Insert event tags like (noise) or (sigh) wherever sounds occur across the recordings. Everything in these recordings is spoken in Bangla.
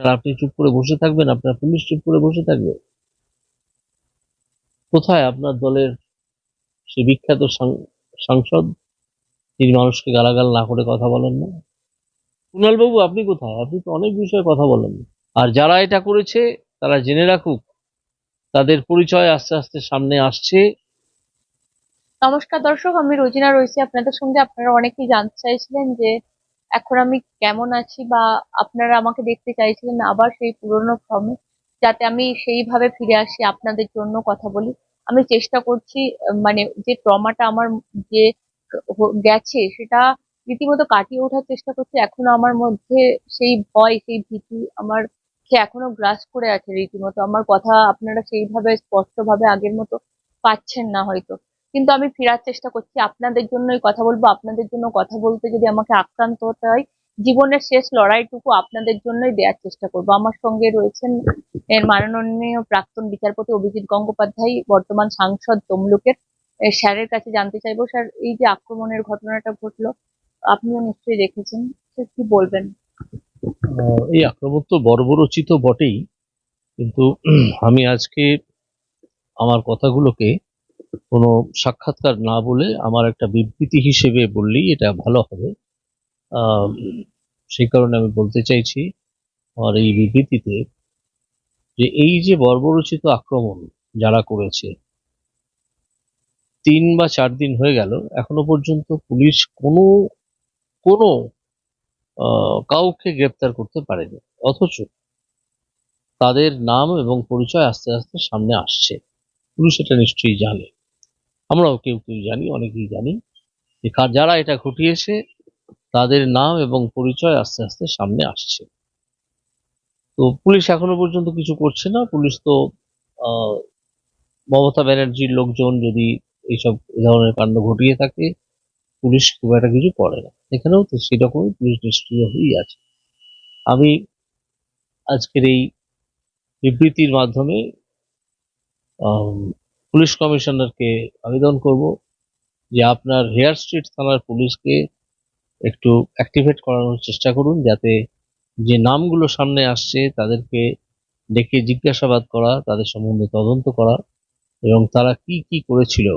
আপনার, আপনি চুপ করে বসে থাকবেন, আপনার পুলিশ চুপ করে বসে থাকবে। কোথায় আপনার দলের সে বিখ্যাত সাংসদ? তিনি মানুষকে গালাগাল না করে কথা বলেন না। কুণাল বাবু, আপনি কোথায়? আপনি তো অনেক বিষয়ে কথা বলেন। আর যারা এটা করেছে, তারা জেনে রাখুক, তাদের পরিচয় আস্তে আস্তে সামনে আসছে। নমস্কার দর্শক, আমি রোজিনা রয়েছি। আপনাদের সঙ্গে আপনারা অনেকেই জানতে চাইছিলেন যে এখন আমি কেমন আছি বা আপনারা আমাকে দেখতে চাইছিলেন আবার সেই পুরনো ফর্মে যাতে আমি সেইভাবে ফিরে আসি আপনাদের জন্য কথা বলি। আমি চেষ্টা করছি মানে যে ট্রমাটা আমার যে গেছে সেটা রীতিমতো কাটিয়ে ওঠার চেষ্টা করছি। এখনও আমার মধ্যে সেই ভয়, সেই ভীতি আমার সে এখনও গ্রাস করে আছে রীতিমতো। আমার কথা আপনারা সেইভাবে স্পষ্টভাবে আগের মতো পাচ্ছেন না হয়তো। কিন্তু আমি ফেরার চেষ্টা করছি। আপনাদের জন্যই কথা বলব, আপনাদের জন্য কথা বলতে যদি আমাকে আক্রান্ত হতে হয়, জীবনের শেষ লড়াইটুকু আপনাদের জন্যই দেওয়ার চেষ্টা করব। আমার সঙ্গে রয়েছেন এর মাননীয় প্রাক্তন বিচারপতি অভিজিৎ গঙ্গোপাধ্যায়, বর্তমান সাংসদ তমলুকের। স্যারের কাছে জানতে চাইব, স্যার, এই যে আক্রমণের ঘটনাটা ঘটলো, আপনিও নিশ্চয়ই দেখেছেন কি বলবেন? এই আক্রমণ তো বর্বরচিত বটেই, কিন্তু (clears throat) আমি আজকে আমার কথাগুলোকে কোনো সাক্ষাৎকার না বলে আমার একটা বিবৃতি হিসেবে বললেই এটা ভালো হবে। সেই কারণে আমি বলতে চাইছি আমার এই বিবৃতিতে যে এই যে বর্বরচিত আক্রমণ যারা করেছে, তিন বা চার দিন হয়ে গেল, এখনও পর্যন্ত পুলিশ কোনো কোনো কাউকে গ্রেপ্তার করতে পারেনি। অথচ তাদের নাম এবং পরিচয় আস্তে আস্তে সামনে আসছে। পুলিশ এটা নিশ্চয়ই জানে। আমরাও কেউ কেউ জানি, অনেকেই জানি, যে যারা এটা ঘটিয়েছে, তাদের নাম এবং পরিচয় আস্তে আস্তে সামনে আসছে। তো পুলিশ এখনও পর্যন্ত কিছু করছে না। পুলিশ তো মমতা ব্যানার্জির লোকজন যদি এইসব এই ধরনের কাণ্ড ঘটিয়ে থাকে, পুলিশ খুব একটা কিছু করে না। এখানেও তো সেরকমই পুলিশ নিষ্ক্রিয় হয়েই আছে। আমি আজকের এই বিবৃতির মাধ্যমে পুলিশ কমিশনারকে আবেদন করব যে আপনার হেয়ার স্ট্রিট থানার পুলিশকে একটু অ্যাক্টিভেট করানোর চেষ্টা করুন যাতে যে নামগুলো সামনে আসছে তাদেরকে ডেকে জিজ্ঞাসাবাদ করা, তাদের সম্বন্ধে তদন্ত করা এবং তারা কি কি করেছিল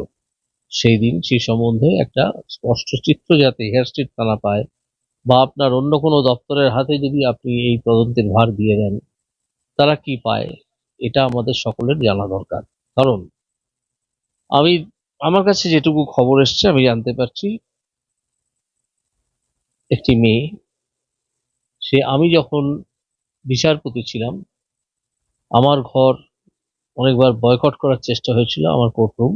সেই দিন, সেই সম্বন্ধে একটা স্পষ্ট চিত্র যাতে হেয়ার স্ট্রিট থানা পায় বা আপনার অন্য কোনো দপ্তরের হাতে যদি আপনি এই তদন্তের ভার দিয়ে দেন, তারা কি পায়, এটা আমাদের সকলের জানা দরকার। কারণ আমি, আমার কাছে যেটুকু খবর এসছে, আমি জানতে পারছি, একটি মেয়ে, সে আমি যখন বিচারপতি ছিলাম, আমার ঘর অনেকবার বয়কট করার চেষ্টা হয়েছিল আমার কোর্টরুম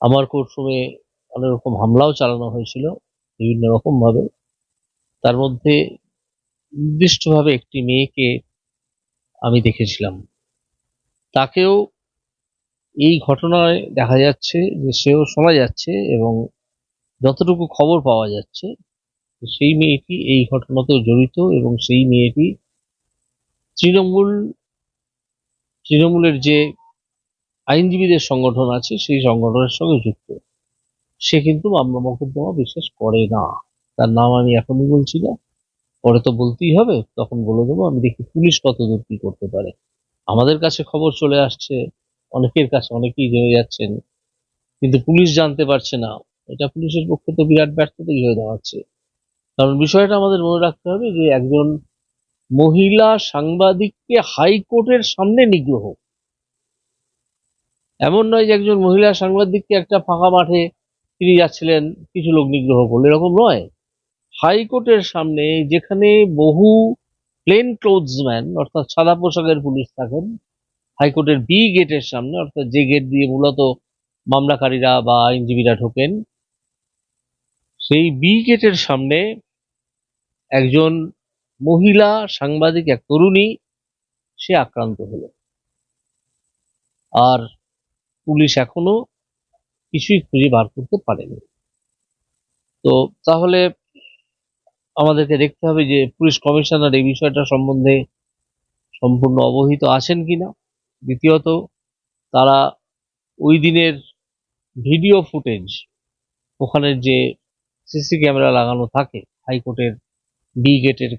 আমার কোর্টরুমে অনেক রকম হামলাও চালানো হয়েছিল, বিভিন্ন রকম ভাবে তার মধ্যে নির্দিষ্টভাবে একটি মেয়েকে আমি দেখেছিলাম। তাকেও এই ঘটনায় দেখা যাচ্ছে যে সেও শোনা যাচ্ছে এবং যতটুকু খবর পাওয়া যাচ্ছে, সেই মেয়েটি এই ঘটনাতেও জড়িত এবং সেই মেয়েটি তৃণমূল, তৃণমূলের যে আইনজীবীদের সংগঠন আছে, সেই সংগঠনের সঙ্গে যুক্ত। সে কিন্তু মামলা মোকদ্দমা বিশ্বাস করে না। তার নাম আমি এখনই বলছি না। পরে তো বলতেই হবে, তখন বলে দেবো, আমি দেখি পুলিশ কত দূর কি করতে পারে। আমাদের কাছে খবর চলে আসছে অনেকের কাছে অনেকেই জেনে যাচ্ছেন, কিন্তু পুলিশ জানতে পারছে না। এটা পুলিশের পক্ষে তো বিরাট ব্যর্থতাই হয়ে দাঁড়াচ্ছে। কারণ বিষয়টা আমাদের মনে রাখতে হবে যে, একজন মহিলা সাংবাদিককে হাইকোর্টের সামনে নিগ্রহ। এমন নয় যে একজন মহিলা সাংবাদিককে একটা ফাঁকা মাঠে তিনি যাচ্ছিলেন, কিছু লোক নিগ্রহ করল, এরকম নয়। হাইকোর্টের সামনে যেখানে বহু প্লেন ক্লোথসম্যান অর্থাৎ সাদা পোশাকের পুলিশ থাকেন হাইকোর্টের বি গেটের সামনে, অর্থাৎ যে গেট দিয়ে মূলত মামলাকারীরা বা আইনজীবীরা ঢোকেন, সেই বি গেটের সামনে একজন মহিলা সাংবাদিক, এক তরুণী, সে আক্রান্ত হলো। আর পুলিশ এখনও কিছুই খুঁজে বার করতে পারেনি। তো তাহলে আমাদেরকে দেখতে হবে যে পুলিশ কমিশনার এই বিষয়টা সম্বন্ধে সম্পূর্ণ অবহিত আছেন কিনা। দ্বিতীয়ত, তারা ওই দিনের ভিডিও ফুটেজ ওখানের যে সিসি ক্যামেরা লাগানো থাকে, হাইকোর্টের বি গেটের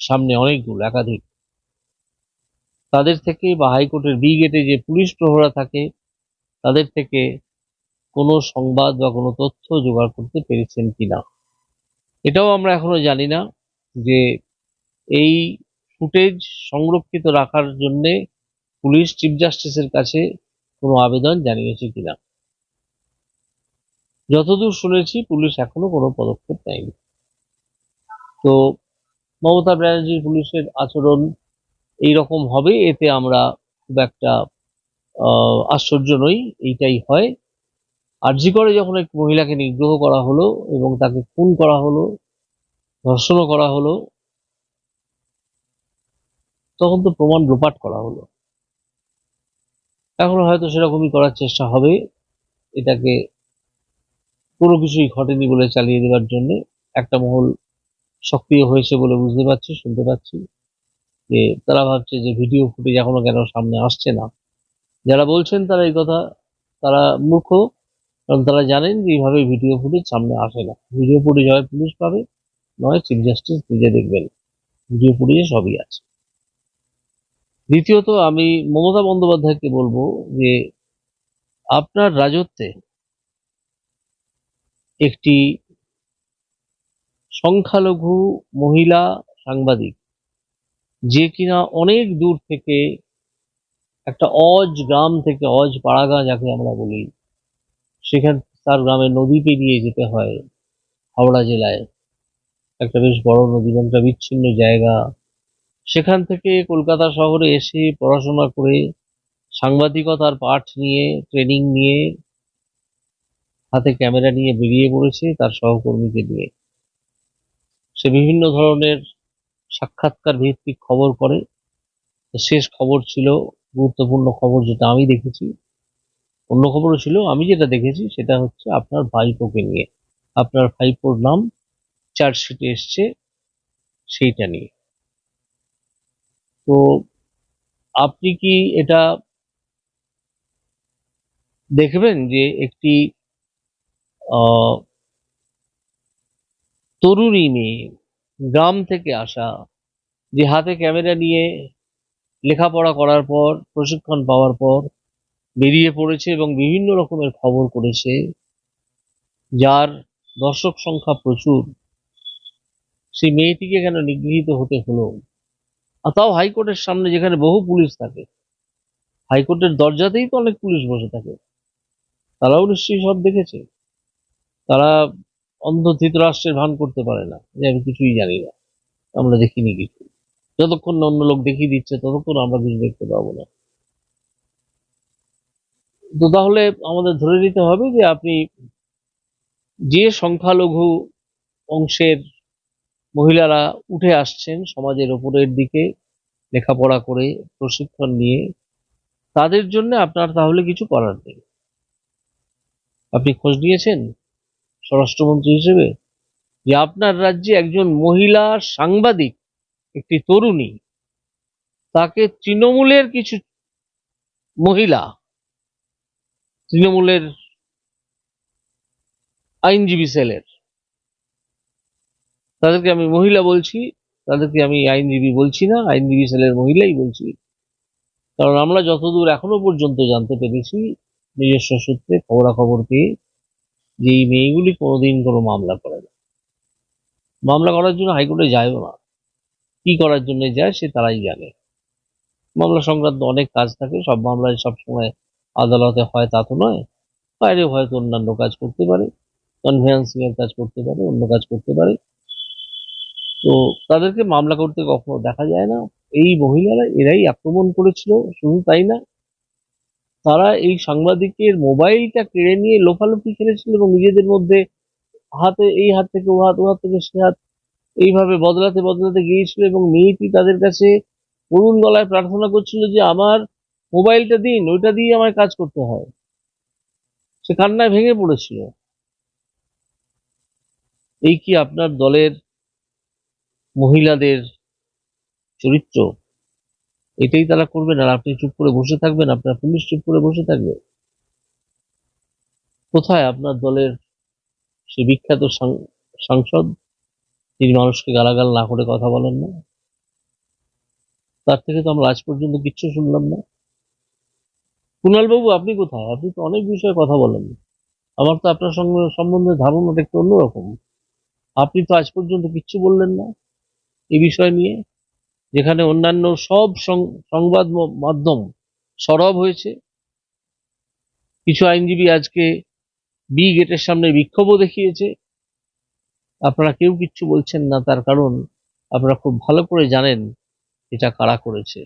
সামনে অনেকগুলো, একাধিক। তাদের থেকে বা হাইকোর্টের বি গেটে যে পুলিশ প্রহরা থাকে, তাদের থেকে কোনো সংবাদ বা কোনো তথ্য জোগাড় করতে পেরেছেন কিনা? এটাও আমরা এখনও জানি না যে এই ফুটেজ সংরক্ষিত রাখার জন্যে পুলিশ চিফ জাস্টিসের কাছে কোনো আবেদন জানিয়েছে কিনা? যতদূর শুনেছি, পুলিশ এখনও কোনো পদক্ষেপ নেয়নি। তো মমতা ব্যানার্জির পুলিশের আচরণ এই রকম হবে, এতে আমরা খুব একটা আশ্চর্য নই, এইটাই হয়। আরজি করে যখন এক মহিলাকে নিগ্রহ করা হলো এবং তাকে খুন করা হলো, ধর্ষণও করা হলো, তখন তো প্রমাণ লোপাট করা হলো। এখন হয়তো সেরকমই করার চেষ্টা হবে। এটাকে কোনো কিছুই ঘটেনি বলে চালিয়ে দেওয়ার জন্য। একটা মহল সক্রিয় হয়েছে বলে বুঝতে পারছি, শুনতে পাচ্ছি। যে তারা ভাবছে যে ভিডিও ফুটেজ এখনও কেন সামনে আসছে না। যারা বলছেন তারা এই কথা, তারা মূর্খ কারণ তারা জানেন যে এইভাবে ভিডিও ফুটেজ সামনে আসে না। ভিডিও ফুটেজ হয় পুলিশ পাবে, নয় চিফ জাস্টিস নিজে দেখবেন। ভিডিও ফুটেজে সবই আছে। দ্বিতীয়ত আমি মমতা বন্দ্যোপাধ্যায়কে বলব যে আপনার রাজত্বে একটি সংখ্যালঘু মহিলা সাংবাদিক যে কিনা অনেক দূর থেকে একটা অজ গ্রাম থেকে অজ পাড়াগাঁ যাকে আমরা বলি, সেখান তার গ্রামে নদী পেরিয়ে যেতে হয় হাওড়া জেলায়। একটা বেশ বড় নদী একটা বিচ্ছিন্ন জায়গা। সেখান থেকে কলকাতা শহরে এসে পড়াশোনা করে সাংবাদিকতার পাঠ নিয়ে ট্রেনিং নিয়ে হাতে ক্যামেরা নিয়ে বেরিয়ে পড়েছে তার সহকর্মীকে নিয়ে। সে বিভিন্ন ধরনের সাক্ষাৎকার ভিত্তিক খবর করে। শেষ খবর ছিল, গুরুত্বপূর্ণ খবর যেটা আমি দেখেছি। অন্য খবরও ছিল, আমি যেটা দেখেছি সেটা হচ্ছে আপনার ভাইপোকে নিয়ে। আপনার ভাইপোর নাম, চার্জশিটে এসছে সেইটা নিয়ে। তো আপনি কি এটা দেখবেন যে একটি তরুণী মেয়ে গ্রাম থেকে আসা, যে হাতে ক্যামেরা নিয়ে লেখাপড়া করার পর, প্রশিক্ষণ পাওয়ার পর বেরিয়ে পড়েছে এবং বিভিন্ন রকমের খবর করেছে, যার দর্শক সংখ্যা প্রচুর, সেই মেয়েটিকে কেন নিগৃহীত হতে হলো? আর তাও হাইকোর্টের সামনে যেখানে বহু পুলিশ থাকে, হাইকোর্টের দরজাতেই তো অনেক পুলিশ বসে থাকে। তারাও নিশ্চয়ই সব দেখেছে। তারা অন্ধ ধৃতরাষ্ট্রের ভান করতে পারে না, যে আমি কিছুই জানি না, আমরা দেখিনি কিছু। যতক্ষণ অন্য লোক দেখিয়ে দিচ্ছে, ততক্ষণ আমরা কিছু দেখতে পাবো না। তো তাহলে আমাদের ধরে নিতে হবে যে আপনি যে সংখ্যালঘু অংশের মহিলারা উঠে আসছেন সমাজের ওপরের দিকে লেখাপড়া করে, প্রশিক্ষণ নিয়ে। তাদের জন্য আপনার তাহলে কিছু করার নেই। আপনি খোঁজ নিয়েছেন স্বরাষ্ট্রমন্ত্রী হিসেবে? যে আপনার রাজ্যে একজন মহিলা সাংবাদিক, একটি তরুণী, তাকে তৃণমূলের কিছু মহিলা, তৃণমূলের আইনজীবী সেলের তাদেরকে আমি মহিলা বলছি, তাদেরকে আমি আইনজীবী বলছি না, আইনজীবী সেলের মহিলাই বলছি। কারণ আমরা যতদূর এখনও পর্যন্ত জানতে পেরেছি, নিজস্ব সূত্রে খবরাখবর পেয়ে যে এই মেয়েগুলি কোনোদিন কোনো মামলা করে না। মামলা করার জন্য হাইকোর্টে যায়ও না। কি করার জন্য যায় সে তারাই জানে। মামলা সংক্রান্ত অনেক কাজ থাকে, সব মামলায় সবসময় আদালতে হয় তা তো নয় বাইরে হয়তো অন্যান্য কাজ করতে পারে কনভেন্সিং এর কাজ করতে পারে, অন্য কাজ করতে পারে। তো তাদেরকে মামলা করতে কখনো দেখা যায় না। এই মহিলারা এরাই আক্রমণ করেছিল, শুধু তাই না, তারা এই সাংবাদিকের মোবাইলটা কেড়ে নিয়ে লোফালোফি খেলেছিল এবং নিজেদের মধ্যে হাতে, এই হাত থেকে ও হাত ও হাত থেকে সে হাত এইভাবে বদলাতে বদলাতে গিয়েছিল এবং মেয়েটি তাদের কাছে করুণ গলায় প্রার্থনা করছিল যে, আমার মোবাইলটা দিন, ওইটা দিয়ে আমায় কাজ করতে হয়। সে কান্নায় ভেঙে পড়েছিল। এই কি আপনার দলের মহিলাদের চরিত্র, এটাই তারা করবেন। আর আপনি চুপ করে বসে থাকবেন, আপনার পুলিশ চুপ করে বসে থাকবে। কোথায় আপনার দলের সে বিখ্যাত সাংসদ, তিনি মানুষকে গালাগাল না করে কথা বলেন না? তার থেকে তো আমরা আজ পর্যন্ত কিচ্ছু শুনলাম না। কুণাল বাবু আপনি কোথায়? আপনি তো অনেক বিষয়ে কথা বলেন। আমার তো আপনার সঙ্গে সম্বন্ধে ধারণাটা একটু অন্যরকম। আপনি তো আজ পর্যন্ত কিচ্ছু বললেন না। এই বিষয় নিয়ে, যেখানে অন্যান্য সব সংবাদ মাধ্যম সরব হয়েছে। কিছু আইনজীবী আজকে বি গেটের সামনে বিক্ষোভও দেখিয়েছে। আপনারা কেউ কিচ্ছু বলছেন না, তার কারণ আপনারা খুব ভালো করে জানেন এটা কারা করেছে।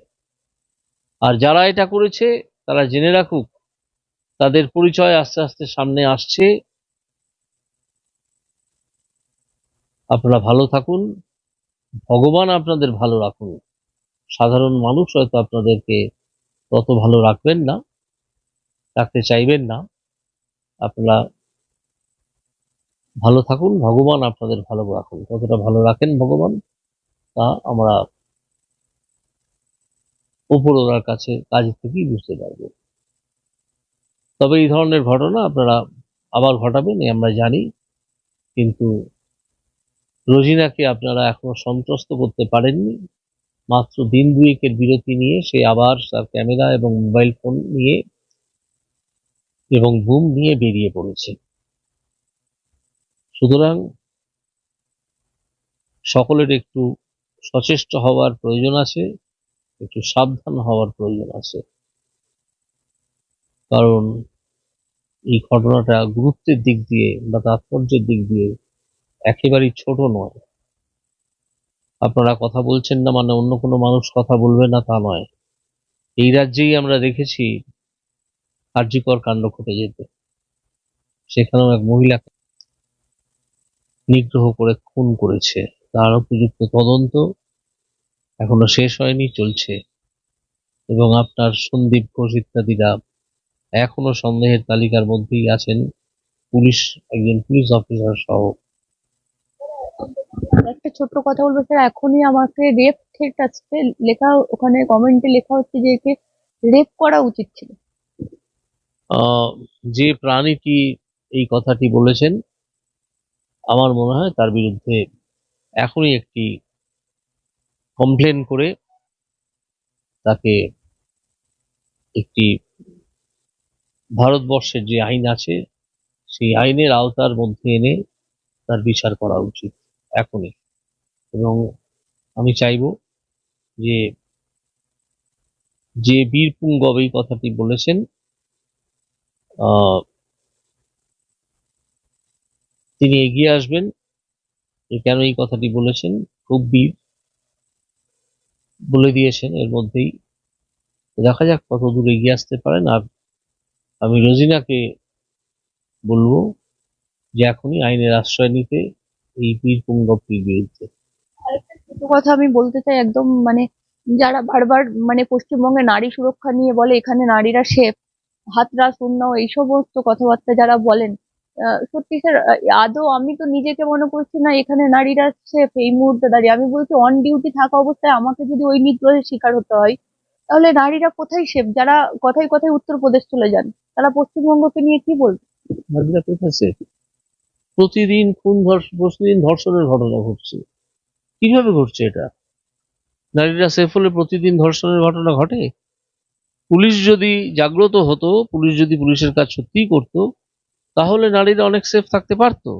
আর যারা এটা করেছে, তারা জেনে রাখুক, তাদের পরিচয় আস্তে আস্তে সামনে আসছে। আপনারা ভালো থাকুন। ভগবান আপনাদের ভালো রাখুন। সাধারণ মানুষ হয়তো আপনাদেরকে তত ভালো রাখবেন না, রাখতে চাইবেন না। আপনারা ভালো থাকুন, ভগবান আপনাদের ভালো রাখুন। কতটা ভালো রাখেন ভগবান, তা আমরা উপরওয়ালার কাছে, কাজ থেকেই বুঝতে পারব। তবে এই ধরনের ঘটনা আপনারা আবার ঘটাবেন আমরা জানি, কিন্তু রোজিনাকে আপনারা এখনও সন্ত্রস্ত করতে পারেননি? মাত্র দিন দুয়েকের বিরতি নিয়ে সে আবার তার ক্যামেরা এবং মোবাইল ফোন নিয়ে এবং বুম নিয়ে বেরিয়ে পড়েছে। সুতরাং সকলের একটু সচেষ্ট হওয়ার প্রয়োজন আছে, একটু সাবধান হওয়ার প্রয়োজন আছে। কারণ এই ঘটনাটা গুরুত্বের দিক দিয়ে বা তাৎপর্যের দিক দিয়ে একেবারেই ছোট নয়। আপনারা কথা বলছেন না মানে অন্য কোনো মানুষ কথা বলবে না তা নয়। এই রাজ্যেই আমরা দেখেছি কার্যকর কাণ্ড ঘটে যেতে। সেখানেও এক মহিলাকে নিগ্রহ করে খুন করেছে। তার উপযুক্ত তদন্ত এখনও শেষ হয়নি, চলছে। এবং আপনার সন্দীপ ঘোষ ইত্যাদিরা এখনও সন্দেহের তালিকার মধ্যেই আছেন। পুলিশ, একজন পুলিশ অফিসার সহ। একটা ছোট্ট কথা বলব, স্যার। এখনই আমাকে রেপ থ্রেট আসছে। লেখা, ওখানে কমেন্টে লেখা হচ্ছে যে একে রেপ করা উচিত ছিল। যে প্রাণীটি এই কথাটি বলেছেন, আমার মনে হয় তার বিরুদ্ধে এখনই একটি কমপ্লেন করে তাকে একটি ভারতবর্ষের যে আইন আছে, সেই আইনের আওতার মধ্যে এনে তার বিচার করা উচিত। এখনই। এবং আমি চাইব যে যে বীর পুঙ্গব এই কথাটি বলেছেন তিনি এগিয়ে আসবেন কেন এই কথাটি বলেছেন, খুব বীর বলে দিয়েছেন, এর মধ্যেই দেখা যাক কত দূর এগিয়ে আসতে পারেন। আর আমি রোজিনাকে বলব যে, এখনই আইনের আশ্রয় নিতে এই বীর পুঙ্গবটির বিরুদ্ধে আরেকটা ছোট কথা আমি বলতে চাই একদম মানে যারা বারবার মানে পশ্চিমবঙ্গে নারী সুরক্ষা নিয়ে বলে এখানে নারীরা সেফ হাতরা শূন্য এই সমস্ত কথাবার্তা যারা বলেন সত্যি স্যার আদৌ আমি তো নিজেকে মনে করছি না এখানে নারীরা সেফ এই মুহূর্তে দাঁড়িয়ে। আমি বলছি অন ডিউটি থাকা অবস্থায় আমাকে যদি ওই নিগ্রহের শিকার হতে হয় তাহলে নারীরা কোথায় সেফ? যারা কথায় কথায় উত্তরপ্রদেশ চলে যান তারা পশ্চিমবঙ্গকে নিয়ে কি বলবে? নারীরা কোথায় safe? প্রতিদিন খুন প্রতিদিন ধর্ষণের ঘটনা ঘটছে? কীভাবে ঘটছে এটা? নারীরা সেফ হলে প্রতিদিন ধর্ষণের ঘটনা ঘটে? পুলিশ যদি জাগ্রত হতো, পুলিশ যদি পুলিশের কাজ সত্যিই করতো, তাহলে নারীরা অনেক সেফ থাকতে পারতো।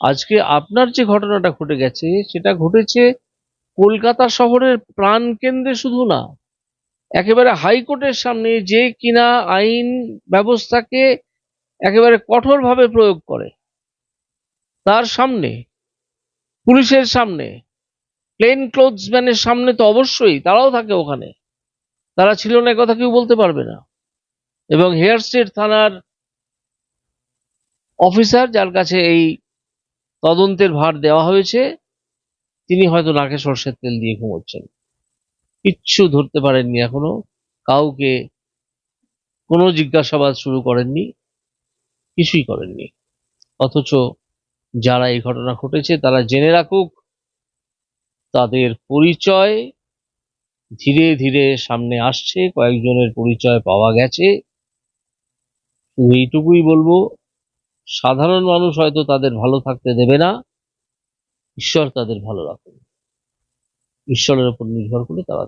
আজকে আপনার যে ঘটনাটা ঘটে গেছে, সেটা ঘটেছে কলকাতা শহরের প্রাণ কেন্দ্রে শুধু না, একেবারে হাইকোর্টের সামনে যে কিনা আইন ব্যবস্থাকে একেবারে কঠোরভাবে প্রয়োগ করে। তার সামনে, পুলিশের সামনে প্লেন ক্লোথসম্যানের সামনে তো অবশ্যই তারাও থাকে ওখানে। তারা ছিল না কথা কেউ বলতে পারবে না। এবং হেয়ার স্টেট থানার অফিসার যার কাছে এই তদন্তের ভার দেওয়া হয়েছে, তিনি হয়তো নাকে সর্ষের তেল দিয়ে ঘুমোচ্ছেন। কিচ্ছু ধরতে পারেননি এখনও। কাউকে কোনো জিজ্ঞাসাবাদ শুরু করেননি, কিছুই করেননি। অথচ যারা এই ঘটনা ঘটেছে, তারা জেনে রাখুক, তাদের পরিচয় ধীরে ধীরে সামনে আসছে, কয়েকজনের পরিচয় পাওয়া গেছে। এইটুকুই বলব, সাধারণ মানুষ হয়তো তাদের ভালো থাকতে দেবে না, ঈশ্বর তাদের ভালো রাখুন ঈশ্বরের উপর নির্ভর করে তারা